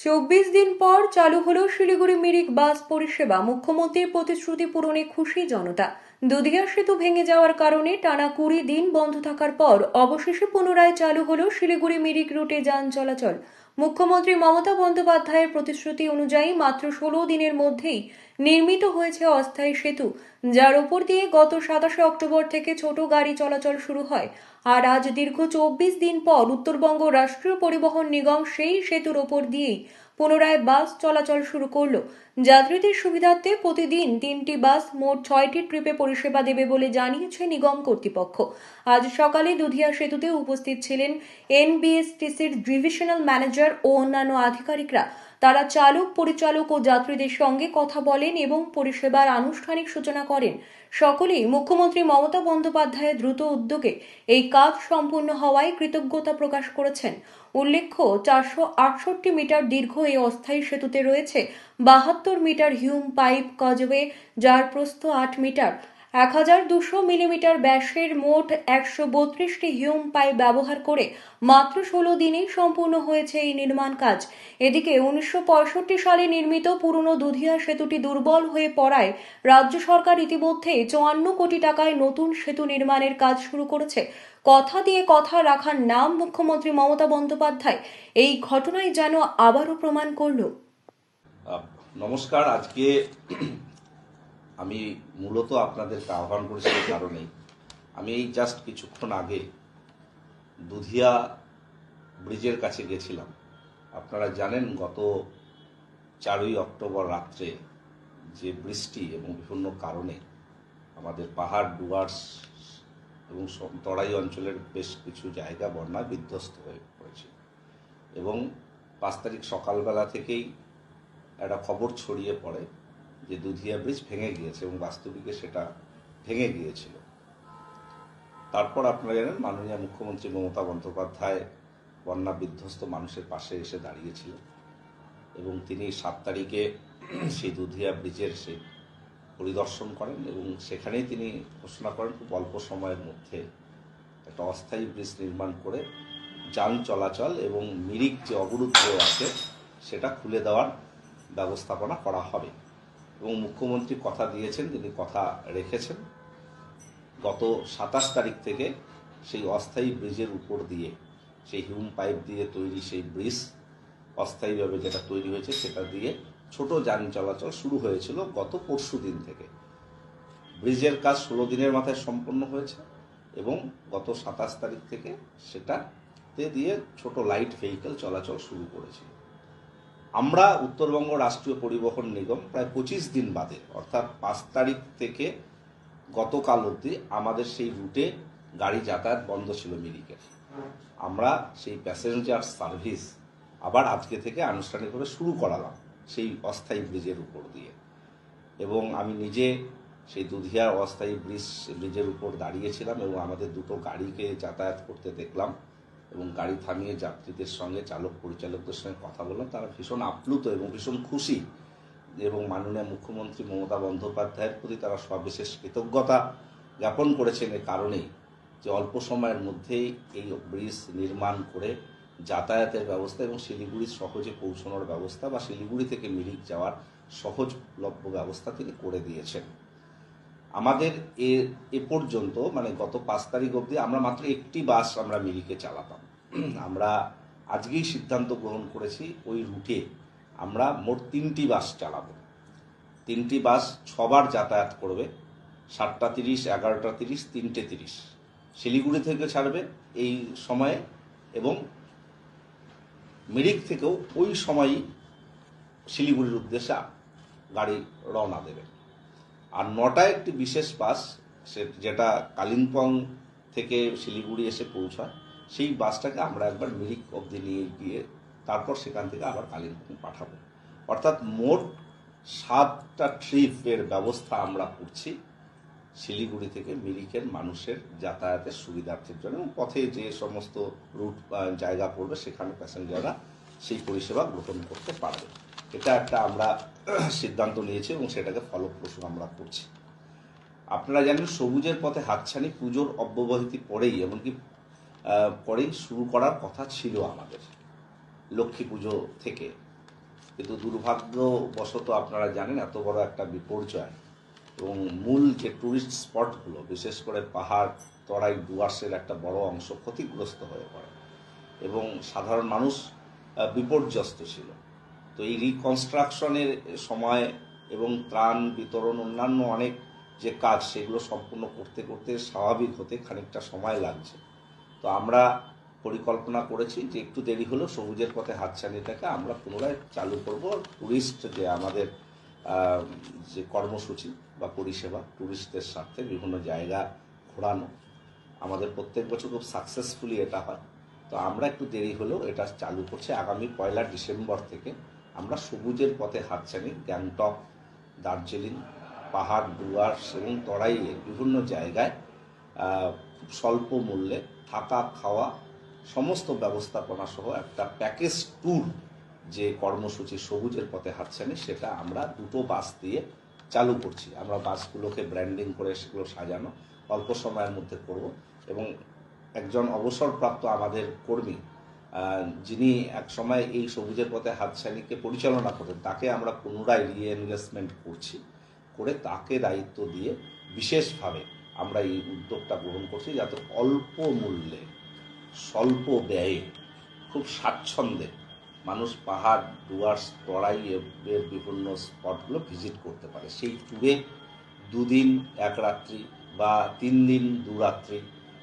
চব্বিশ দিন পর চালু হলো শিলিগুড়ি মিরিক বাস পরিষেবা। মুখ্যমন্ত্রীর প্রতিশ্রুতি পূরণে খুশি জনতা। দুধিয়া সেতু ভেঙে যাওয়ার কারণে টানা কুড়ি দিন বন্ধ থাকার পর অবশেষে পুনরায় চালু হলো শিলিগুড়ি মিরিক রুটে যান চলাচল। মুখ্যমন্ত্রী মমতা বন্দ্যোপাধ্যায়ের প্রতিশ্রুতি অনুযায়ী মাত্র ষোলো দিনের মধ্যেই নির্মিত হয়েছে অস্থায়ী সেতু, যার উপর দিয়ে গত সাতাশে অক্টোবর থেকে ছোট গাড়ি চলাচল শুরু হয়। আর আজ দীর্ঘ চব্বিশ দিন পর উত্তরবঙ্গ রাষ্ট্রীয় পরিবহন নিগম সেই সেতুর ওপর দিয়েই পুনরায় বাস চলাচল শুরু করল। যাত্রীদের সুবিধার্থে প্রতিদিন তিনটি বাস মোট ছয়টি ট্রিপে পরিষেবা দেবে বলে জানিয়েছে নিগম কর্তৃপক্ষ। আজ সকালে দুধিয়া সেতুতে উপস্থিত ছিলেন এনবিএসটিসির ডিভিশনাল ম্যানেজার ও অন্যান্য আধিকারিকরা। তারা চালক, পরিচালক ও যাত্রীদের সঙ্গে কথা বলেন এবং পরিষেবার আনুষ্ঠানিক সূচনা করেন। সকলেই মুখ্যমন্ত্রী মমতা বন্দ্যোপাধ্যায়ের দ্রুত উদ্যোগে এই কাজ সম্পূর্ণ হওয়ায় কৃতজ্ঞতা প্রকাশ করেছেন। উল্লেখ্য, চারশো আটষট্টি মিটার দীর্ঘ এই অস্থায়ী সেতুতে রয়েছে বাহাত্তর মিটার হিউম পাইপ কজওয়ে, যার প্রস্থ আট মিটার। এক হাজার দুশো মিলিমিটার ব্যাসের মোট একশো বত্রিশটি হিউম পাইপ ব্যবহার করে মাত্র ষোলো দিনেই সম্পূর্ণ হয়েছে এই নির্মাণ কাজ। এদিকে উনিশশো পঁয়ষট্টি সালে নির্মিত পুরনো দুধিয়া সেতুটি দুর্বল হয়ে পড়ায় রাজ্য সরকার ইতিমধ্যে চুয়ান্ন কোটি টাকায় নতুন সেতু নির্মাণের কাজ শুরু করেছে। কথা দিয়ে কথা রাখার নাম মুখ্যমন্ত্রী মমতা বন্দ্যোপাধ্যায়। এই ঘটনায় যেন আবারও প্রমাণ করল। নমস্কার। আজকে আমি মূলত আপনাদেরকে আহ্বান করেছি এই কারণেই। আমি এই জাস্ট কিছুক্ষণ আগে দুধিয়া ব্রিজের কাছে গেছিলাম। আপনারা জানেন, গত চারই অক্টোবর রাত্রে যে বৃষ্টি এবং বিভিন্ন কারণে আমাদের পাহাড় ডুয়ার্স এবং তরাই অঞ্চলের বেশ কিছু জায়গা বন্যায় বিধ্বস্ত হয়ে পড়েছে। এবং পাঁচ তারিখ সকালবেলা থেকেই একটা খবর ছড়িয়ে পড়ে যে দুধিয়া ব্রিজ ভেঙে গিয়েছে এবং বাস্তবিকে সেটা ভেঙে গিয়েছিল। তারপর আপনারা জানেন, মাননীয় মুখ্যমন্ত্রী মমতা বন্দ্যোপাধ্যায় বন্যা বিধ্বস্ত মানুষের পাশে এসে দাঁড়িয়েছিলেন এবং তিনি সাত তারিখে সেই দুধিয়া ব্রিজের সেই পরিদর্শন করেন এবং সেখানেই তিনি ঘোষণা করেন, খুব অল্প সময়ের মধ্যে একটা অস্থায়ী ব্রিজ নির্মাণ করে যান চলাচল এবং মিরিক যে অবরুদ্ধ আছে, সেটা খুলে দেওয়ার ব্যবস্থাপনা করা হবে। এবং মুখ্যমন্ত্রী কথা দিয়েছেন, তিনি কথা রেখেছেন। গত সাতাশ তারিখ থেকে সেই অস্থায়ী ব্রিজের উপর দিয়ে, সেই হিউম পাইপ দিয়ে তৈরি সেই ব্রিজ অস্থায়ীভাবে যেটা তৈরি হয়েছে সেটা দিয়ে ছোট যান চলাচল শুরু হয়েছিল গত পরশু দিন থেকে। ব্রিজের কাজ ষোলো দিনের মাথায় সম্পন্ন হয়েছে এবং গত সাতাশ তারিখ থেকে সেটাতে দিয়ে ছোট লাইট ভেহিকেল চলাচল শুরু করেছিল আমরা উত্তরবঙ্গ রাষ্ট্রীয় পরিবহন নিগম প্রায় পঁচিশ দিন বাদে, অর্থাৎ পাঁচ তারিখ থেকে গতকাল অবধি আমাদের সেই রুটে গাড়ি যাতায়াত বন্ধ ছিল মিরিকের আমরা সেই প্যাসেঞ্জার সার্ভিস আবার আজকে থেকে আনুষ্ঠানিকভাবে শুরু করালাম সেই অস্থায়ী ব্রিজের উপর দিয়ে। এবং আমি নিজে সেই দুধিয়ার অস্থায়ী ব্রিজ, ব্রিজের উপর দাঁড়িয়েছিলাম এবং আমাদের দুটো গাড়িকে যাতায়াত করতে দেখলাম। এবং গাড়ি থামিয়ে যাত্রীদের সঙ্গে চালক পরিচালকদের সঙ্গে কথা বললাম, তারা ভীষণ আপ্লুত এবং ভীষণ খুশি। এবং মাননীয় মুখ্যমন্ত্রী মমতা বন্দ্যোপাধ্যায়ের প্রতি তারা সবিশেষ কৃতজ্ঞতা জ্ঞাপন করেছেন এ কারণেই যে অল্প সময়ের মধ্যেই এই ব্রিজ নির্মাণ করে যাতায়াতের ব্যবস্থা এবং শিলিগুড়ি সহজে পৌঁছানোর ব্যবস্থা বা শিলিগুড়ি থেকে মিরিক যাওয়ার সহজলভ্য ব্যবস্থা তিনি করে দিয়েছেন। আমাদের এ এ পর্যন্ত মানে গত পাঁচ তারিখ অবধি আমরা মাত্র একটি বাস আমরা মিরিকে চালাতাম। আমরা আজকেই সিদ্ধান্ত গ্রহণ করেছি ওই রুটে আমরা মোট তিনটি বাস চালাবো। তিনটি বাস ছবার যাতায়াত করবে, সাতটা তিরিশ, এগারোটা তিরিশ, তিনটে তিরিশ। শিলিগুড়ি থেকে ছাড়বে এই সময়ে এবং মিরিক থেকেও ওই সময়ই শিলিগুড়ির উদ্দেশ্যে গাড়ি রওনা দেবে। আর নটায় একটি বিশেষ বাস, সে যেটা কালিম্পং থেকে শিলিগুড়ি এসে পৌঁছায়, সেই বাসটাকে আমরা একবার মিরিক অবধি নিয়ে গিয়ে তারপর সেখান থেকে আবার কালিম্পং পাঠাবো। অর্থাৎ মোট সাতটা ট্রিপের ব্যবস্থা আমরা করছি শিলিগুড়ি থেকে মিরিকের মানুষের যাতায়াতের সুবিধার্থের জন্য এবং পথে যে সমস্ত রুট জায়গা পড়বে সেখানে প্যাসেঞ্জাররা সেই পরিষেবা গ্রহণ করতে পারবে। এটা একটা আমরা সিদ্ধান্ত নিয়েছি এবং সেটাকে ফলপ্রসূ আমরা করছি। আপনারা জানেন সবুজের পথে হাতছানি পুজোর অব্যবহিতি পরেই, এমনকি পরেই শুরু করার কথা ছিল আমাদের লক্ষ্মী পুজো থেকে। কিন্তু দুর্ভাগ্যবশত আপনারা জানেন এত বড় একটা বিপর্যয় এবং মূল যে টুরিস্ট স্পটগুলো বিশেষ করে পাহাড়, তরাই ডুয়ার্সের একটা বড় অংশ ক্ষতিগ্রস্ত হয়ে পড়ে এবং সাধারণ মানুষ বিপর্যস্ত ছিল। তো এই রিকনস্ট্রাকশনের সময় এবং ত্রাণ, বিতরণ, অন্যান্য অনেক যে কাজ, সেগুলো সম্পূর্ণ করতে করতে স্বাভাবিক হতে খানিকটা সময় লাগছে। তো আমরা পরিকল্পনা করেছি যে একটু দেরি হলেও সবুজের পথে হাতছানিটাকে আমরা পুনরায় চালু করব। টুরিস্ট যে আমাদের যে কর্মসূচি বা পরিষেবা, টুরিস্টদের স্বার্থে বিভিন্ন জায়গা ঘোরানো। আমাদের প্রত্যেক বছর খুব সাকসেসফুলি এটা হয়। তো আমরা একটু দেরি হলেও এটা চালু করছি। আগামী পয়লা ডিসেম্বর থেকে আমরা সবুজের পথে হাতছানি গ্যাংটক, দার্জিলিং, পাহাড় ডুয়ার্স এবং তরাইয়ের বিভিন্ন জায়গায় স্বল্প মূল্যে থাকা, খাওয়া, সমস্ত ব্যবস্থাপনা সহ একটা প্যাকেজ ট্যুর যে কর্মসূচি সবুজের পথে হাতছানি সেটা আমরা দুটো বাস দিয়ে চালু করছি। আমরা বাসগুলোকে ব্র্যান্ডিং করে সেগুলো সাজানো, অল্প সময়ের মধ্যে করব এবং একজন অবসরপ্রাপ্ত আমাদের কর্মী যিনি এক সময় এই সবুজের পথে হাতছানিকে পরিচালনা করতেন, তাকে আমরা পুনরায় রিএনভেস্টমেন্ট করছি। করে তাকে দায়িত্ব দিয়ে বিশেষভাবে আমরা এই উদ্যোগটা গ্রহণ করছি যাতে অল্প মূল্যে, স্বল্প ব্যয়ে, খুব স্বাচ্ছন্দ্যে মানুষ পাহাড় ডুয়ার্স তরাই এর বিভিন্ন স্পটগুলো ভিজিট করতে পারে। সেই ট্যুরে দুদিন, এক রাত্রি বা তিন দিন দু রাত্রি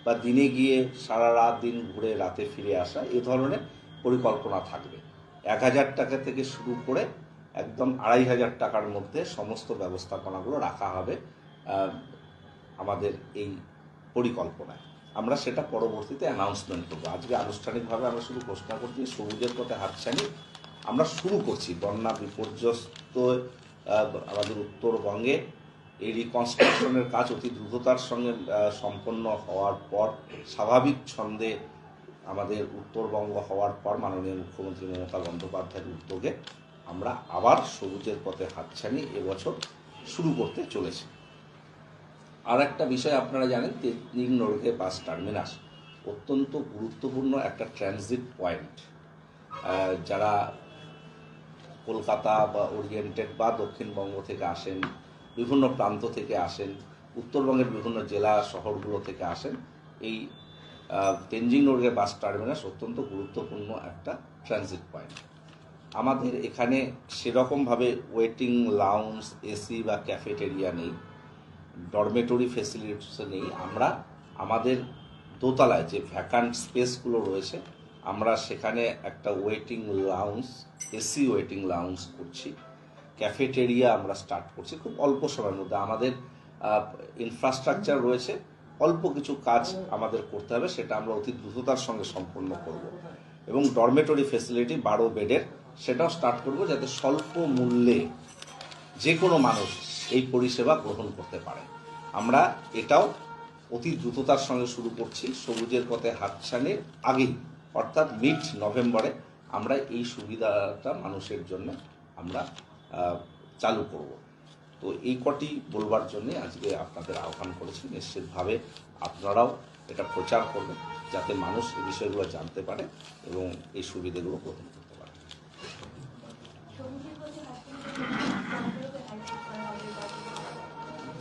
বা দিনে গিয়ে সারা রাত দিন ঘুরে রাতে ফিরে আসা, এ ধরনের পরিকল্পনা থাকবে। এক হাজার টাকা থেকে শুরু করে একদম আড়াই হাজার টাকার মধ্যে সমস্ত ব্যবস্থাপনাগুলো রাখা হবে আমাদের এই পরিকল্পনায়। আমরা সেটা পরবর্তীতে অ্যানাউন্সমেন্ট করব। আজকে আনুষ্ঠানিকভাবে আমরা শুধু ঘোষণা করছি সবুজের পথে হাতছানি আমরা শুরু করছি। বন্যা বিপর্যস্ত আমাদের উত্তরবঙ্গে এই রিকনস্ট্রাকশনের কাজ অতি দ্রুততার সঙ্গে সম্পন্ন হওয়ার পর স্বাভাবিক ছন্দে আমাদের উত্তরবঙ্গ হওয়ার পর মাননীয় মুখ্যমন্ত্রী মমতা বন্দ্যোপাধ্যায়ের উদ্যোগে আমরা আবার সবুজের পথে হাতছানি এবছর শুরু করতে চলেছি। আর একটা বিষয় আপনারা জানেন তেজলিং নরকে বাস টার্মিনাস, অত্যন্ত গুরুত্বপূর্ণ একটা ট্রানজিট পয়েন্ট যারা কলকাতা বা ওরিয়েন্টেড বা দক্ষিণবঙ্গ থেকে আসেন বিভিন্ন প্রান্ত থেকে আসেন, উত্তরবঙ্গের বিভিন্ন জেলা শহরগুলো থেকে আসেন। এই তেনজিং নরগে বাস টার্মিনাস অত্যন্ত গুরুত্বপূর্ণ একটা ট্রানজিট পয়েন্ট আমাদের এখানে সেরকমভাবে ওয়েটিং লাউঞ্জ এসি বা ক্যাফেটেরিয়া নেই ডরমেটরি ফেসিলিটিস নেই। আমরা, আমাদের দোতলায় যে ভ্যাকান্ট স্পেসগুলো রয়েছে, আমরা সেখানে একটা waiting lounge AC waiting lounge করছি। ক্যাফেটেরিয়া আমরা স্টার্ট করছি, খুব অল্প সময়ের মধ্যে। আমাদের ইনফ্রাস্ট্রাকচার রয়েছে, অল্প কিছু কাজ আমাদের করতে হবে, সেটা আমরা অতি দ্রুততার সঙ্গে সম্পন্ন করব। এবং ডরমেটরি ফেসিলিটি বারো বেডের, সেটাও স্টার্ট করব যাতে স্বল্প মূল্যে যে কোনো মানুষ এই পরিষেবা গ্রহণ করতে পারে। আমরা এটাও অতি দ্রুততার সঙ্গে শুরু করছি, সবুজের পথে হাতছানির আগেই, অর্থাৎ মিড নভেম্বরে আমরা এই সুবিধাটা মানুষের জন্য আমরা চালু করব। তো এই কটি বলবার জন্য আজকে আপনাদের আহ্বান করেছি, নিশ্চিতভাবে আপনারাও এটা প্রচার করবেন, যাতে মানুষ এই বিষয়গুলো জানতে পারে এবং এই সুবিধেগুলো গ্রহণ করতে পারে।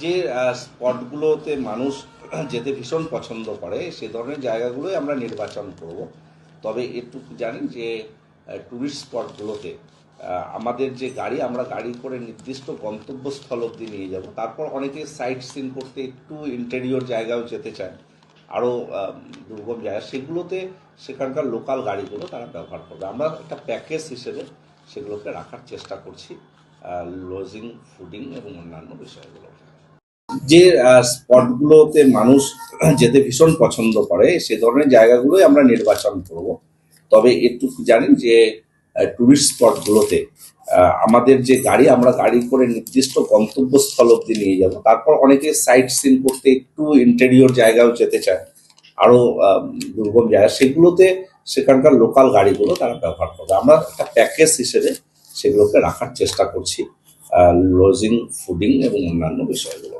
যে স্পটগুলোতে মানুষ যেতে ভীষণ পছন্দ করে, সে ধরনের জায়গাগুলোই আমরা নির্বাচন করব। তবে এটুকু জানেন যে ট্যুরিস্ট স্পটগুলোতে আমাদের যে গাড়ি, আমরা গাড়ি করে নির্দিষ্ট গন্তব্যস্থল অবধি নিয়ে যাব। তারপর অনেকে সাইট সিন করতে একটু ইন্টেরিয়র জায়গাও যেতে চায় আরও দুর্গম জায়গা। সেগুলোতে সেখানকার লোকাল গাড়িগুলো তারা ব্যবহার করবে। আমরা একটা প্যাকেজ হিসেবে সেগুলোকে রাখার চেষ্টা করছি লজিং ফুডিং এবং অন্যান্য বিষয়গুলো। যে স্পটগুলোতে মানুষ যেতে ভীষণ পছন্দ করে, সে ধরনের জায়গাগুলোই আমরা নির্বাচন করব। তবে একটু জানেন যে টুরিস্ট স্পটগুলোতে আমাদের যে গাড়ি, আমরা গাড়ি করে নির্দিষ্ট গন্তব্যস্থল অব্দি নিয়ে যাব। তারপর অনেকে সাইট সিন করতে একটু ইন্টেরিয়র জায়গাও যেতে চায় আরও দুর্গম জায়গা। সেগুলোতে সেখানকার লোকাল গাড়িগুলো তারা ব্যবহার করবে। আমরা একটা প্যাকেজ হিসেবে সেগুলোকে রাখার চেষ্টা করছি লজিং ফুডিং এবং অন্যান্য বিষয়গুলো।